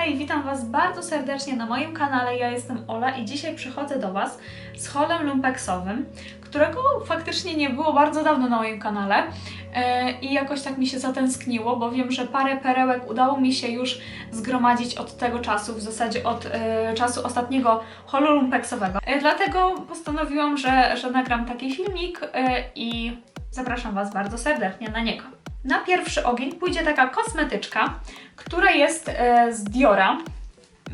Hej, witam Was bardzo serdecznie na moim kanale. Ja jestem Ola i dzisiaj przychodzę do Was z holem lumpeksowym, którego faktycznie nie było bardzo dawno na moim kanale e, i jakoś tak mi się zatęskniło, bo wiem, że parę perełek udało mi się już zgromadzić od tego czasu, w zasadzie od e, czasu ostatniego holu lumpeksowego. E, dlatego postanowiłam, że, że nagram taki filmik i zapraszam Was bardzo serdecznie na niego. Na pierwszy ogień pójdzie taka kosmetyczka, która jest e, z Diora.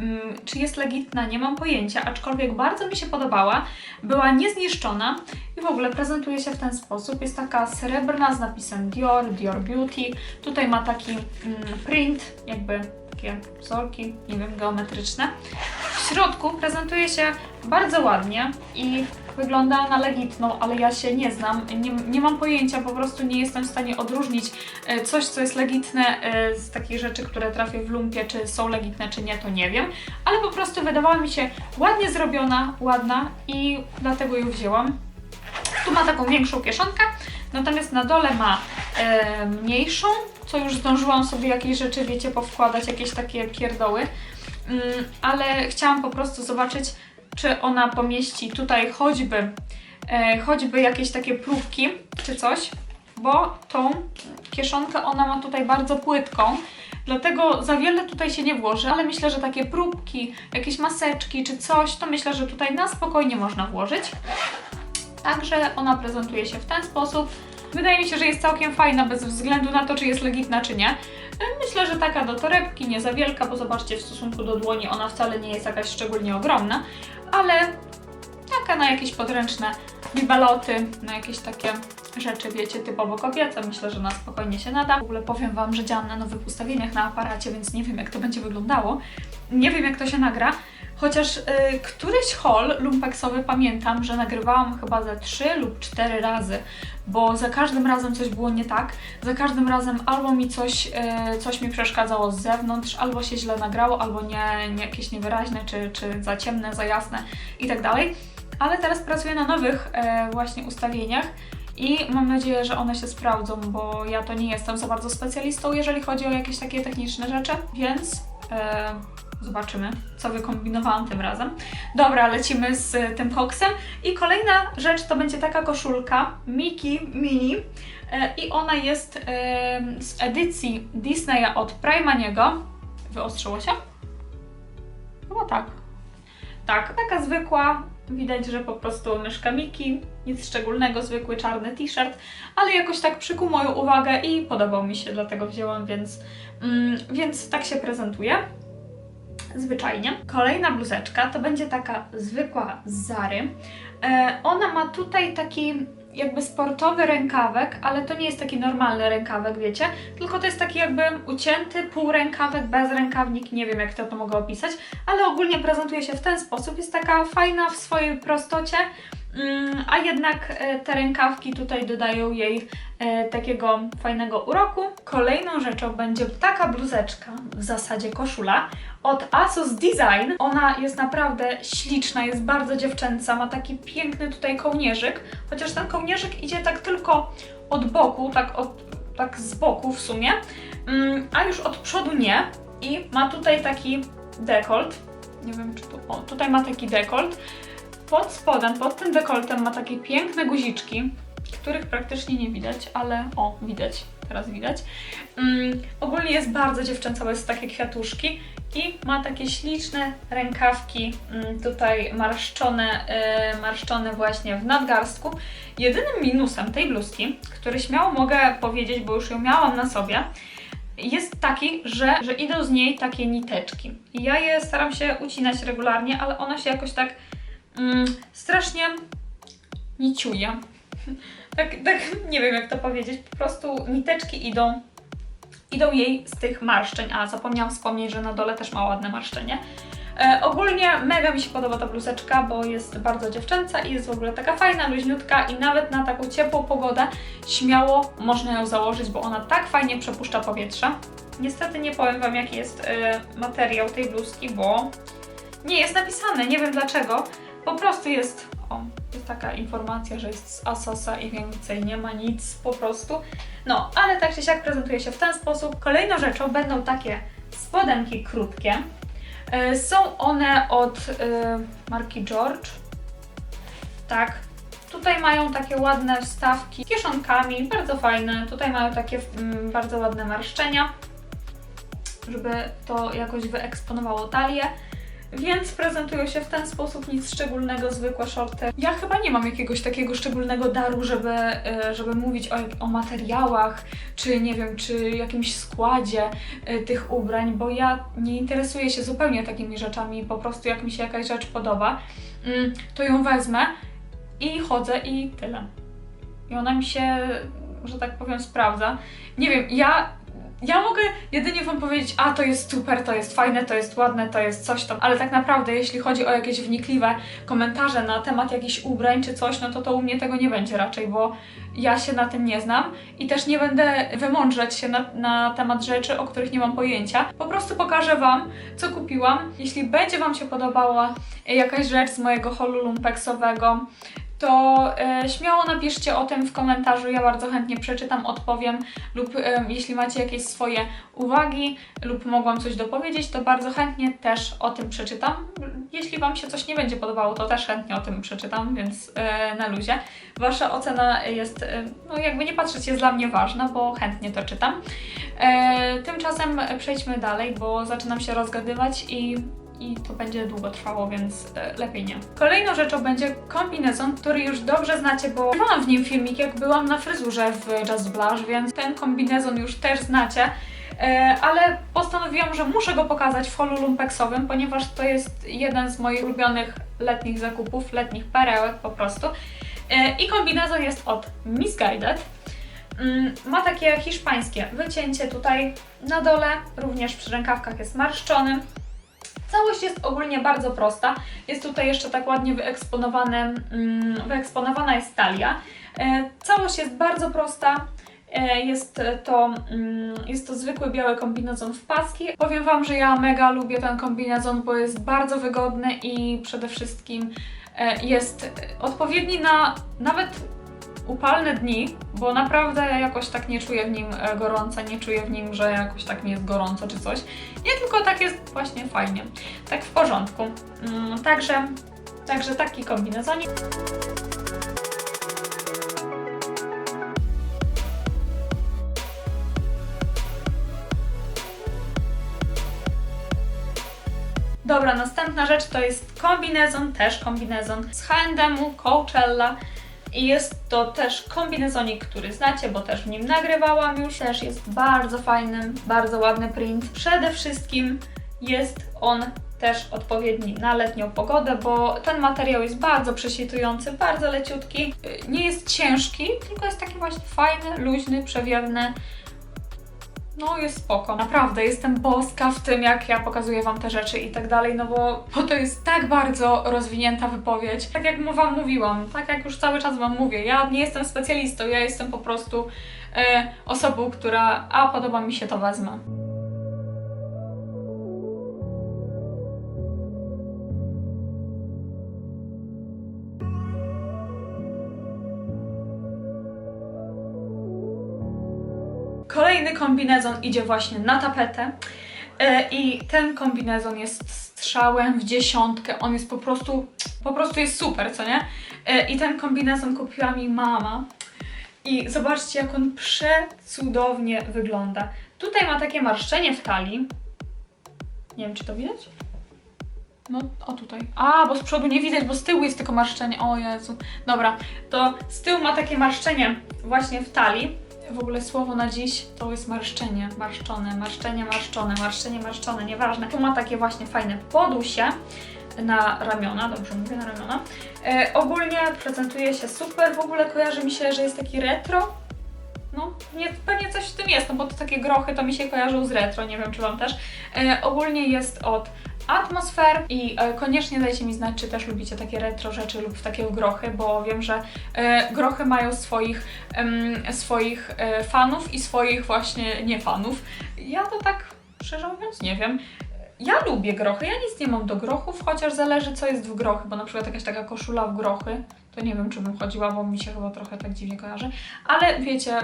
Mm, Czy jest legitna? Nie mam pojęcia, aczkolwiek bardzo mi się podobała. Była niezniszczona i w ogóle prezentuje się w ten sposób. Jest taka srebrna z napisem Dior, Dior Beauty. Tutaj ma taki mm, print, jakby takie wzorki, nie wiem, geometryczne. W środku prezentuje się bardzo ładnie i wygląda na legitną, ale ja się nie znam, nie, nie mam pojęcia, po prostu nie jestem w stanie odróżnić e, coś, co jest legitne e, z takich rzeczy, które trafię w lumpie, czy są legitne, czy nie, to nie wiem, ale po prostu wydawała mi się ładnie zrobiona, ładna i dlatego ją wzięłam. Tu ma taką większą kieszonkę, natomiast na dole ma e, mniejszą, co już zdążyłam sobie jakieś rzeczy, wiecie, powkładać, jakieś takie pierdoły, mm, ale chciałam po prostu zobaczyć, czy ona pomieści tutaj choćby, e, choćby jakieś takie próbki, czy coś, bo tą kieszonkę ona ma tutaj bardzo płytką, dlatego za wiele tutaj się nie włoży, ale myślę, że takie próbki, jakieś maseczki czy coś, to myślę, że tutaj na spokojnie można włożyć. Także ona prezentuje się w ten sposób. Wydaje mi się, że jest całkiem fajna, bez względu na to, czy jest legitna, czy nie. Myślę, że taka do torebki, nie za wielka, bo zobaczcie, w stosunku do dłoni ona wcale nie jest jakaś szczególnie ogromna, ale taka na jakieś podręczne bibaloty, na jakieś takie rzeczy, wiecie, typowo kobiece. Myślę, że na spokojnie się nada. W ogóle powiem Wam, że działam na nowych ustawieniach na aparacie, więc nie wiem, jak to będzie wyglądało. Nie wiem, jak to się nagra. Chociaż y, któryś haul lumpeksowy pamiętam, że nagrywałam chyba ze 3 lub 4 razy, bo za każdym razem coś było nie tak. Za każdym razem albo mi coś, y, coś mi przeszkadzało z zewnątrz, albo się źle nagrało, albo nie, nie jakieś niewyraźne, czy, czy za ciemne, za jasne i tak dalej. Ale teraz pracuję na nowych e, właśnie ustawieniach i mam nadzieję, że one się sprawdzą, bo ja to nie jestem za bardzo specjalistą, jeżeli chodzi o jakieś takie techniczne rzeczy, więc e, zobaczymy, co wykombinowałam tym razem. Dobra, lecimy z tym koksem i kolejna rzecz to będzie taka koszulka Miki Mini e, i ona jest e, z edycji Disneya od Primaniego. Wyostrzyło się? Chyba tak. Tak, taka zwykła. Widać, że po prostu myszka Miki, nic szczególnego, zwykły czarny t-shirt, ale jakoś tak przykuł moją uwagę i podobał mi się, dlatego wzięłam, więc, mm, więc tak się prezentuje. Zwyczajnie. Kolejna bluzeczka to będzie taka zwykła z Zary. E, ona ma tutaj taki jakby sportowy rękawek, ale to nie jest taki normalny rękawek, wiecie, tylko to jest taki jakby ucięty półrękawek, bez rękawnik, nie wiem jak to, to mogę opisać, ale ogólnie prezentuje się w ten sposób, jest taka fajna w swojej prostocie, a jednak e, te rękawki tutaj dodają jej e, takiego fajnego uroku. Kolejną rzeczą będzie taka bluzeczka, w zasadzie koszula, od Asos Design. Ona jest naprawdę śliczna, jest bardzo dziewczęca, ma taki piękny tutaj kołnierzyk, chociaż ten kołnierzyk idzie tak tylko od boku, tak, od, tak z boku w sumie, mm, a już od przodu nie. I ma tutaj taki dekolt, nie wiem czy tu, o tutaj ma taki dekolt. Pod spodem, pod tym dekoltem ma takie piękne guziczki, których praktycznie nie widać, ale o, widać, teraz widać. Mm, ogólnie jest bardzo dziewczęca, bo jest takie kwiatuszki i ma takie śliczne rękawki mm, tutaj marszczone, yy, marszczone właśnie w nadgarstku. Jedynym minusem tej bluzki, który śmiało mogę powiedzieć, bo już ją miałam na sobie, jest taki, że, że idą z niej takie niteczki. Ja je staram się ucinać regularnie, ale ona się jakoś tak mm, strasznie niciuje. Tak, tak, nie wiem jak to powiedzieć, po prostu niteczki idą idą jej z tych marszczeń, a zapomniałam wspomnieć, że na dole też ma ładne marszczenie. E, ogólnie mega mi się podoba ta bluzeczka, bo jest bardzo dziewczęca i jest w ogóle taka fajna, luźniutka i nawet na taką ciepłą pogodę śmiało można ją założyć, bo ona tak fajnie przepuszcza powietrze. Niestety nie powiem Wam jaki jest e, materiał tej bluzki, bo nie jest napisane, nie wiem dlaczego. Po prostu jest, o, jest taka informacja, że jest z Asosa i więcej nie ma nic po prostu. No, ale tak czy siak prezentuje się w ten sposób. Kolejną rzeczą będą takie spodenki krótkie. E, Są one od e, marki George. Tak. Tutaj mają takie ładne wstawki kieszonkami, bardzo fajne. Tutaj mają takie mm, bardzo ładne marszczenia, żeby to jakoś wyeksponowało talię. Więc prezentują się w ten sposób, nic szczególnego, zwykłe shorty. Ja chyba nie mam jakiegoś takiego szczególnego daru, żeby, e, żeby mówić o, o materiałach, czy nie wiem, czy jakimś składzie e, tych ubrań, bo ja nie interesuję się zupełnie takimi rzeczami, po prostu jak mi się jakaś rzecz podoba, mm, to ją wezmę i chodzę i tyle. I ona mi się, że tak powiem, sprawdza. Nie wiem, ja ja mogę jedynie Wam powiedzieć, a to jest super, to jest fajne, to jest ładne, to jest coś tam, ale tak naprawdę jeśli chodzi o jakieś wnikliwe komentarze na temat jakichś ubrań czy coś, no to to u mnie tego nie będzie raczej, bo ja się na tym nie znam i też nie będę wymądrzeć się na, na temat rzeczy, o których nie mam pojęcia. Po prostu pokażę Wam, co kupiłam. Jeśli będzie Wam się podobała jakaś rzecz z mojego holu lumpeksowego, to e, śmiało napiszcie o tym w komentarzu. Ja bardzo chętnie przeczytam, odpowiem, lub e, jeśli macie jakieś swoje uwagi, lub mogłam coś dopowiedzieć, to bardzo chętnie też o tym przeczytam. Jeśli Wam się coś nie będzie podobało, to też chętnie o tym przeczytam, więc e, na luzie. Wasza ocena jest, e, no jakby nie patrzeć, jest dla mnie ważna, bo chętnie to czytam. E, tymczasem przejdźmy dalej, bo zaczynam się rozgadywać i i to będzie długo trwało, więc e, lepiej nie. Kolejną rzeczą będzie kombinezon, który już dobrze znacie, bo mam w nim filmik, jak byłam na fryzurze w Just Blush, więc ten kombinezon już też znacie. E, ale postanowiłam, że muszę go pokazać w holu lumpeksowym, ponieważ to jest jeden z moich ulubionych letnich zakupów, letnich perełek po prostu. E, I kombinezon jest od Misguided. Mm, Ma takie hiszpańskie wycięcie tutaj na dole, również przy rękawkach jest marszczony. Całość jest ogólnie bardzo prosta. Jest tutaj jeszcze tak ładnie wyeksponowane, mm, wyeksponowana jest talia. E, całość jest bardzo prosta. E, Jest to, mm, jest to zwykły biały kombinezon w paski. Powiem Wam, że ja mega lubię ten kombinezon, bo jest bardzo wygodny i przede wszystkim e, jest odpowiedni na nawet upalne dni, bo naprawdę jakoś tak nie czuję w nim e, gorąca, nie czuję w nim, że jakoś tak mi jest gorąco czy coś. Nie, tylko tak jest właśnie fajnie, tak w porządku. Mm, Także, także taki kombinezonik. Dobra, następna rzecz to jest kombinezon, też kombinezon z H&M-u, Coachella. I jest to też kombinezonik, który znacie, bo też w nim nagrywałam już. Też jest bardzo fajny, bardzo ładny print. Przede wszystkim jest on też odpowiedni na letnią pogodę, bo ten materiał jest bardzo przesitujący, bardzo leciutki. Yy, Nie jest ciężki, tylko jest taki właśnie fajny, luźny, przewiewny. No jest spoko. Naprawdę, jestem boska w tym, jak ja pokazuję Wam te rzeczy i tak dalej, no bo, bo to jest tak bardzo rozwinięta wypowiedź. Tak jak Wam mówiłam, tak jak już cały czas Wam mówię, ja nie jestem specjalistą, ja jestem po prostu e, osobą, która, a podoba mi się, to wezmę. Kombinezon idzie właśnie na tapetę. E, I ten kombinezon jest strzałem w dziesiątkę. On jest po prostu, po prostu jest super, co nie? E, I ten kombinezon kupiła mi mama. I zobaczcie, jak on przecudownie wygląda. Tutaj ma takie marszczenie w talii. Nie wiem, czy to widać? No, o tutaj. A, bo z przodu nie widać, bo z tyłu jest tylko marszczenie. O Jezu. Dobra, to z tyłu ma takie marszczenie właśnie w talii. W ogóle słowo na dziś to jest marszczenie, marszczone, marszczenie, marszczone, marszczenie, marszczone, nieważne. Tu ma takie właśnie fajne podusie na ramiona, dobrze mówię, na ramiona. E, ogólnie prezentuje się super, w ogóle kojarzy mi się, że jest taki retro. No, nie, pewnie coś w tym jest, no bo to takie grochy to mi się kojarzą z retro, nie wiem czy Wam też. E, ogólnie jest od atmosfer i e, koniecznie dajcie mi znać, czy też lubicie takie retro rzeczy lub takie grochy, bo wiem, że e, grochy mają swoich, swoich e, fanów i swoich właśnie nie fanów. Ja to tak szczerze mówiąc nie wiem. Ja lubię grochy, ja nic nie mam do grochów, chociaż zależy co jest w grochy, bo na przykład jakaś taka koszula w grochy, to nie wiem czy bym chodziła, bo mi się chyba trochę tak dziwnie kojarzy, ale wiecie,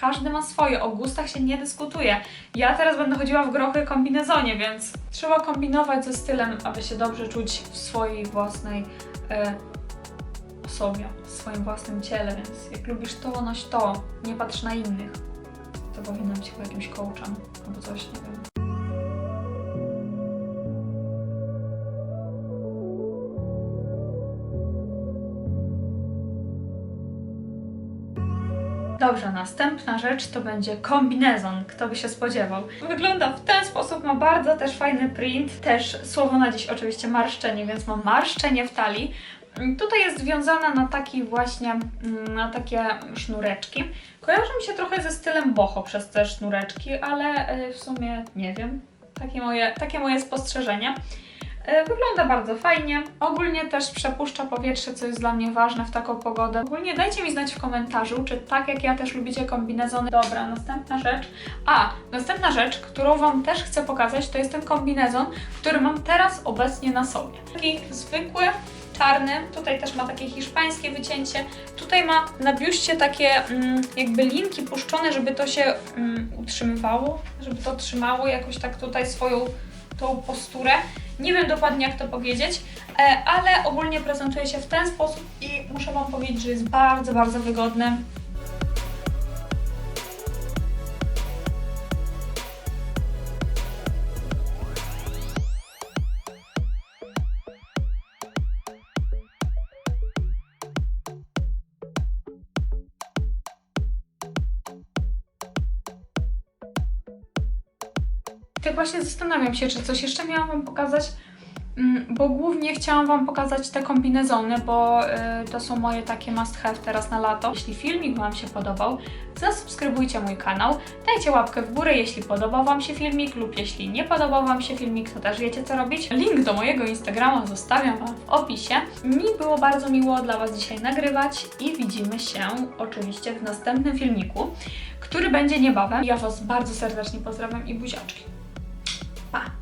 Każdy ma swoje, o gustach się nie dyskutuje. Ja teraz będę chodziła w grochy kombinezonie, więc trzeba kombinować ze stylem, aby się dobrze czuć w swojej własnej e, osobie, w swoim własnym ciele, więc jak lubisz to, noś to, nie patrz na innych. To powinnam Ci po jakimś coachem albo coś, nie wiem. Dobrze, następna rzecz to będzie kombinezon. Kto by się spodziewał? Wygląda w ten sposób, ma bardzo też fajny print. Też słowo na dziś oczywiście marszczenie, więc ma marszczenie w talii. Tutaj jest związana na taki właśnie, mm, na takie sznureczki. Kojarzy mi się trochę ze stylem boho przez te sznureczki, ale y, w sumie nie wiem. Takie moje, takie moje spostrzeżenie. E, Wygląda bardzo fajnie. Ogólnie też przepuszcza powietrze, co jest dla mnie ważne w taką pogodę. Ogólnie dajcie mi znać w komentarzu, czy tak jak ja też lubicie kombinezony. Dobra, następna rzecz. A, następna rzecz, którą Wam też chcę pokazać, to jest ten kombinezon, który mam teraz obecnie na sobie. Taki zwykły, czarny. Tutaj też ma takie hiszpańskie wycięcie. Tutaj ma na biuście takie mm, jakby linki puszczone, żeby to się mm, utrzymywało, żeby to trzymało jakoś tak tutaj swoją tą posturę. Nie wiem dokładnie jak to powiedzieć, e, ale ogólnie prezentuje się w ten sposób i muszę Wam powiedzieć, że jest bardzo, bardzo wygodny. Tak właśnie zastanawiam się, czy coś jeszcze miałam Wam pokazać, Mm, bo głównie chciałam Wam pokazać te kombinezony, bo y, to są moje takie must have teraz na lato. Jeśli filmik Wam się podobał, zasubskrybujcie mój kanał, dajcie łapkę w górę, jeśli podobał Wam się filmik lub jeśli nie podobał Wam się filmik, to też wiecie co robić. Link do mojego Instagrama zostawiam Wam w opisie. Mi było bardzo miło dla Was dzisiaj nagrywać i widzimy się oczywiście w następnym filmiku, który będzie niebawem. Ja Was bardzo serdecznie pozdrawiam i buziaczki. Pá!